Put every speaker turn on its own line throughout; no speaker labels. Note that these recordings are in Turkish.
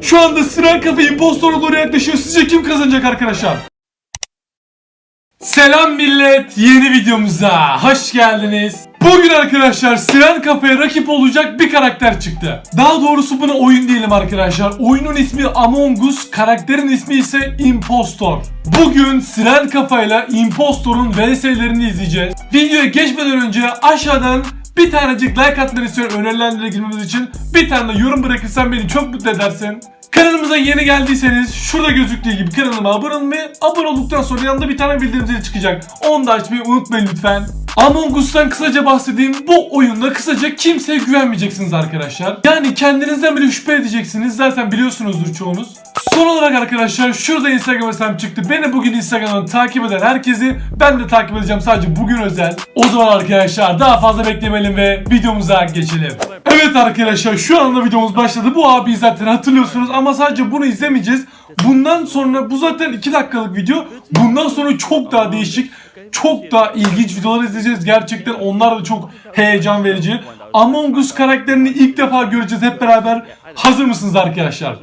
Şu anda Siren Kafe impostora doğru yaklaşıyor. Sizce kim kazanacak arkadaşlar? Selam millet, yeni videomuza hoş geldiniz. Bugün arkadaşlar Siren Kafe'ye rakip olacak bir karakter çıktı. Daha doğrusu buna oyun diyelim arkadaşlar. Oyunun ismi Among Us, karakterin ismi ise Impostor. Bugün Siren Kafa'yla Impostor'un VS'lerini izleyeceğiz. Videoya geçmeden önce aşağıdan bir tanecik like atmanı istiyorum önerilenlere girmemiz için. Bir tane de yorum bırakırsan beni çok mutlu edersin. Kanalımıza yeni geldiyseniz şurada gözüktüğü gibi kanalıma abone olmayı, abone olduktan sonra yanında bir tane bildirim zili çıkacak. Onu da açmayı unutmayın lütfen. Among Us'tan kısaca bahsedeyim. Bu oyunda kısaca kimseye güvenmeyeceksiniz arkadaşlar. Yani kendinizden bile şüphe edeceksiniz. Zaten biliyorsunuzdur çoğunuz. Son olarak arkadaşlar şurada Instagram hesabım çıktı. Beni bugün Instagram'dan takip eden herkesi ben de takip edeceğim sadece bugün özel. O zaman arkadaşlar daha fazla beklemeyelim ve videomuza geçelim. Evet arkadaşlar şu anda videomuz başladı. Bu abi zaten hatırlıyorsunuz ama sadece bunu izlemeyeceğiz. Bundan sonra bu zaten 2 dakikalık video. Bundan sonra çok daha değişik, çok daha ilginç videolar izleyeceğiz. Gerçekten onlar da çok heyecan verici. Among Us karakterini ilk defa göreceğiz hep beraber. Hazır mısınız arkadaşlar?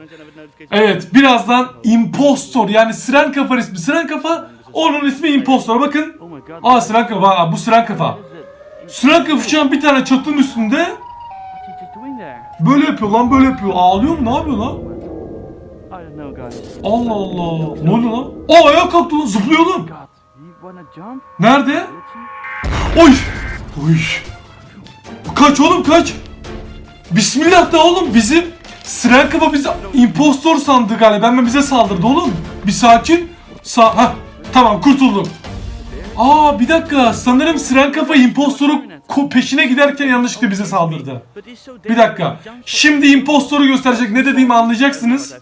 Evet birazdan Impostor yani Siren Kafa ismi. Siren Kafa onun ismi Impostor. Bakın. Aa Siren Kafa. Aa, bu Siren Kafa. Siren Kafa şu an bir tane çatının üstünde. Böyle yapıyor lan böyle yapıyor. Ağlıyor mu? Ne yapıyor lan? Allah Allah. Ne oluyor lan? Aa ayağa kalktı lan. Zıplıyor lan. Nerede? Oy. Oy. Kaç oğlum kaç. Bismillah da oğlum bizim Siren Kafa bizi impostor sandı galiba. Hemen bize saldırdı oğlum. Bir sakin. Sa ha tamam kurtuldum. Aa bir dakika sanırım Siren Kafa impostoru ko- peşine giderken yanlışlıkla bize saldırdı. Bir dakika. Şimdi impostoru gösterecek ne dediğimi anlayacaksınız.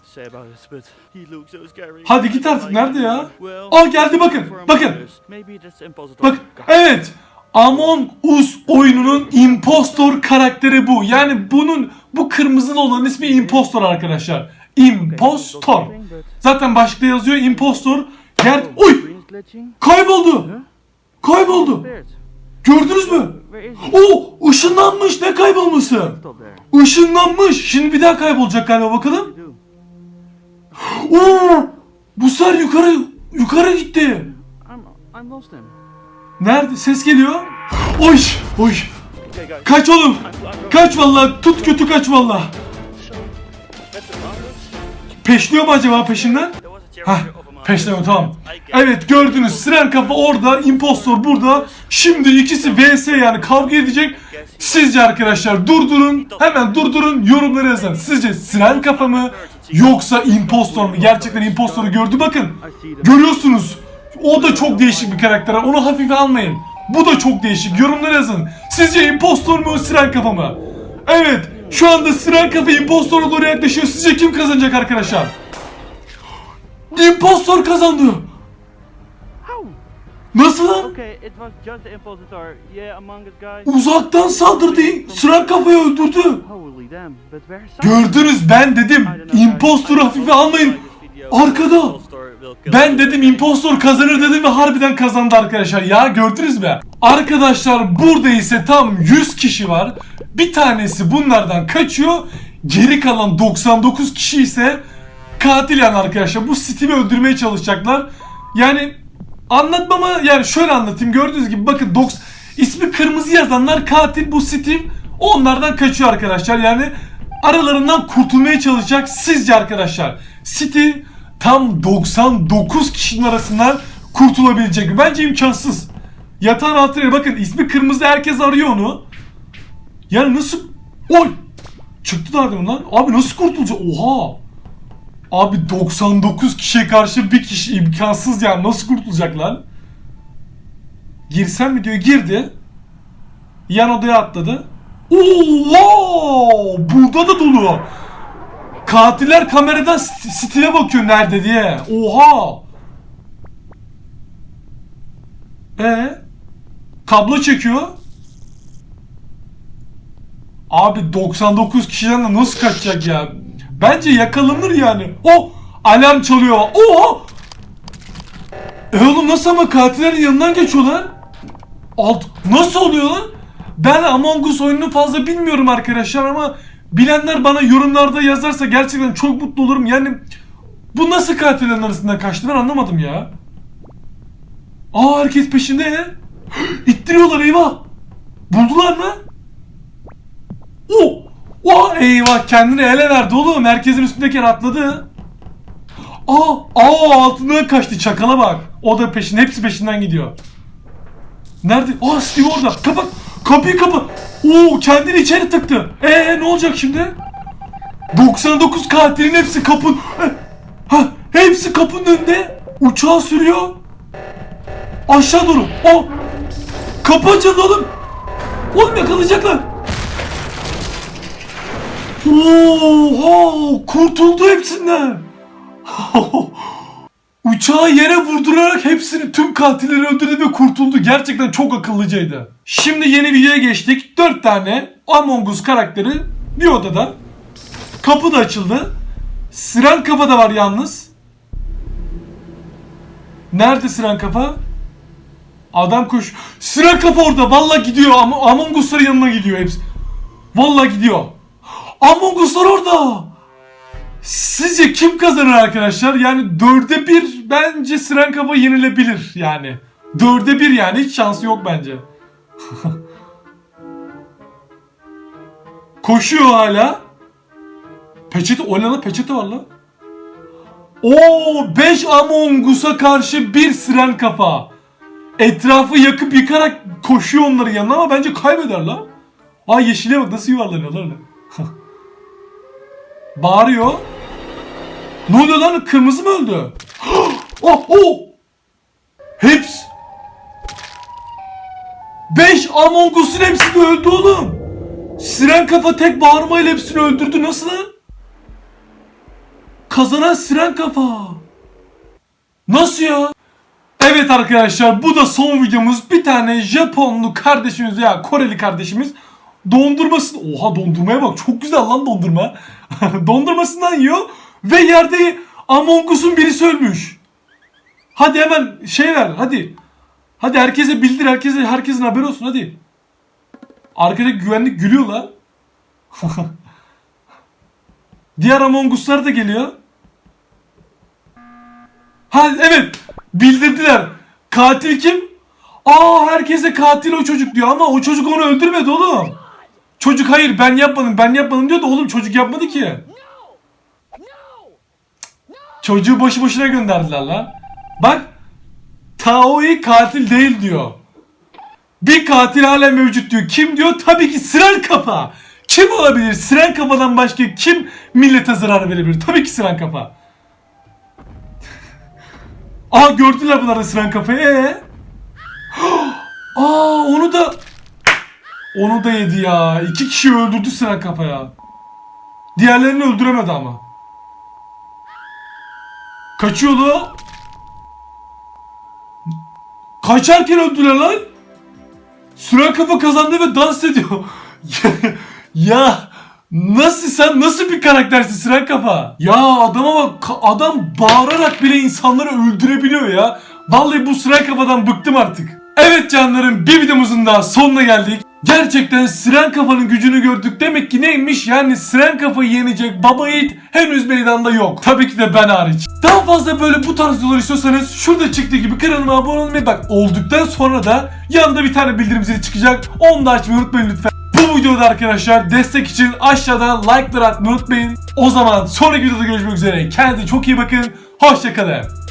Hadi git artık nerede ya? Aa geldi bakın. Bakın. Bak evet. Among Us oyununun impostor karakteri bu. Yani bunun bu kırmızılı olan ismi impostor arkadaşlar. Impostor. Zaten başlıkta yazıyor impostor. Ger Oy! Kayboldu. Kayboldu. Gördünüz mü? O ışınlanmış ne kaybolması? Işınlanmış. Şimdi bir daha kaybolacak galiba bakalım. Oo! Bu sefer yukarı yukarı gitti. Nerede? Ses geliyor. Oy! Oy! Kaç oğlum! Kaç vallahi tut kötü kaç vallahi. Peşliyor mu acaba peşinden? Hah peşlemiyor tamam. Evet gördünüz Siren kafa orada, impostor burada. Şimdi ikisi vs yani kavga edecek. Sizce arkadaşlar durdurun, hemen durdurun yorumları yazın. Sizce Siren kafa mı yoksa impostor mu? Gerçekten impostoru gördü bakın. Görüyorsunuz. O da çok değişik bir karakter. Onu hafife almayın. Bu da çok değişik. Yorumlara yazın. Sizce impostor mu Siren kafa mı? Evet. Şu anda Siren kafa impostora doğru yaklaşıyor. Sizce kim kazanacak arkadaşlar? Impostor kazandı. Nasıl lan?
Okay, it was just the impostor. Yeah, among us guys.
Uzaktan saldırdı. Siren kafayı öldürdü. Gördünüz ben dedim. Impostoru hafife almayın. Arkada. Ben dedim impostor kazanır dedim ve harbiden kazandı arkadaşlar. Ya gördünüz mü? Arkadaşlar burada ise tam 100 kişi var. Bir tanesi bunlardan kaçıyor. Geri kalan 99 kişi ise katil yani arkadaşlar. Bu Steve'i öldürmeye çalışacaklar. Yani anlatmama yani şöyle anlatayım. Gördüğünüz gibi bakın doks ismi kırmızı yazanlar katil bu Steve. Onlardan kaçıyor arkadaşlar. Yani aralarından kurtulmaya çalışacak. Sizce arkadaşlar Steve tam 99 kişinin arasından kurtulabilecek mi? Bence imkansız. Yatağın altına bakın ismi kırmızı herkes arıyor onu. Yani nasıl... Oy! Çıktı nereden lan? Abi nasıl kurtulacak? Oha! Abi 99 kişiye karşı bir kişi imkansız yani nasıl kurtulacak lan? Girsem mi diyor girdi. Yan odaya atladı. Oo! Burada da dolu. Katiller kameradan st- Steve'e bakıyor nerede diye. Oha! E kablo çekiyor. Abi 99 kişiden de nasıl kaçacak ya? Bence yakalanır yani. O alarm çalıyor. Oha! E oğlum nasıl ama katillerin yanından geçiyor lan? Alt nasıl oluyor lan? Ben Among Us oyununu fazla bilmiyorum arkadaşlar ama Bilenler bana yorumlarda yazarsa gerçekten çok mutlu olurum. Yani bu nasıl katillerin arasından kaçtı ben anlamadım ya. Aa herkes peşinde. İttiriyorlar eyvah. Buldular mı? Oh! Oh eyvah kendini ele verdi oğlum. Herkesin üstündeyken atladı. Aa, aa altından kaçtı çakala bak. O da peşin, hepsi peşinden gidiyor. Nerede? Aa Steve orada. Kapat. Kapıyı kapat. Oo kendini içeri tıktı. Ee ne olacak şimdi? 99 katilin hepsi kapın. Eh, Ha, hepsi kapının önünde. Uçağı sürüyor. Aşağı doğru. O kapı açıldı oğlum. Oğlum yakalayacaklar. Oha kurtuldu hepsinden. Uçağı yere vurdurarak hepsini tüm katilleri öldürdü ve kurtuldu. Gerçekten çok akıllıcaydı. Şimdi yeni videoya geçtik. 4 tane Among Us karakteri bir odada. Kapı da açıldı. Siren kafa da var yalnız. Nerede Siren kafa? Adam koş. Siren kafa orada. Vallahi gidiyor. Am Among Us'ların yanına gidiyor hepsi. Vallahi gidiyor. Among Us'lar orada. Sizce kim kazanır arkadaşlar? Yani dörde bir bence Siren Kafa yenilebilir yani. Dörde bir yani hiç şansı yok bence. Koşuyor hala. Peçete, o ne lan? Peçete var lan. Oo 5 Among Us'a karşı bir Siren Kafa. Etrafı yakıp yıkarak koşuyor onların yanına ama bence kaybeder lan. Ay yeşile bak nasıl yuvarlanıyorlar lan. Bağırıyor. Ne oluyor lan? Kırmızı mı öldü? oh, oh! Hepsi. 5 Among Us'un hepsi öldü oğlum. Siren kafa tek bağırmayla hepsini öldürdü. Nasıl lan? Kazanan Siren kafa. Nasıl ya? Evet arkadaşlar bu da son videomuz. Bir tane Japonlu kardeşimiz ya Koreli kardeşimiz dondurmasını... Oha dondurmaya bak çok güzel lan dondurma. Dondurmasından yiyor ve yerde Among Us'un birisi ölmüş. Hadi hemen şey ver hadi. Hadi herkese bildir herkese herkesin haberi olsun hadi. Arkadaki güvenlik gülüyor lan. Diğer Among Us'lar da geliyor. Ha evet bildirdiler. Katil kim? Aa herkese katil o çocuk diyor ama o çocuk onu öldürmedi oğlum. Çocuk hayır ben yapmadım ben yapmadım diyor da oğlum çocuk yapmadı ki. Çocuğu boşu boşuna gönderdiler lan. Bak Taoi katil değil diyor. Bir katil hala mevcut diyor. Kim diyor? Tabii ki Siren Kafa. Kim olabilir? Siren Kafa'dan başka kim millete zarar verebilir? Tabii ki Siren Kafa. Aa gördüler bunlar da Siren Kafa'yı. Ee? Aa onu da onu da yedi ya. İki kişi öldürdü Siren Kafa'ya. Diğerlerini öldüremedi ama. Kaçıyordu. Kaçarken öldüler lan. Süren kafa kazandı ve dans ediyor. ya nasıl sen nasıl bir karaktersin Süren kafa? Ya adama bak adam bağırarak bile insanları öldürebiliyor ya. Vallahi bu Süren kafadan bıktım artık. Evet canlarım bir videomuzun daha sonuna geldik. Gerçekten Siren Kafa'nın gücünü gördük. Demek ki neymiş? Yani Siren Kafa'yı yenecek baba yiğit henüz meydanda yok. Tabii ki de ben hariç. Daha fazla böyle bu tarz videolar istiyorsanız şurada çıktığı gibi kanalıma abone olmayı bak olduktan sonra da yanında bir tane bildirim zili çıkacak. Onu da açmayı unutmayın lütfen. Bu videoda arkadaşlar destek için aşağıdan like'lar atmayı unutmayın. O zaman sonraki videoda görüşmek üzere. Kendinize çok iyi bakın. Hoşçakalın.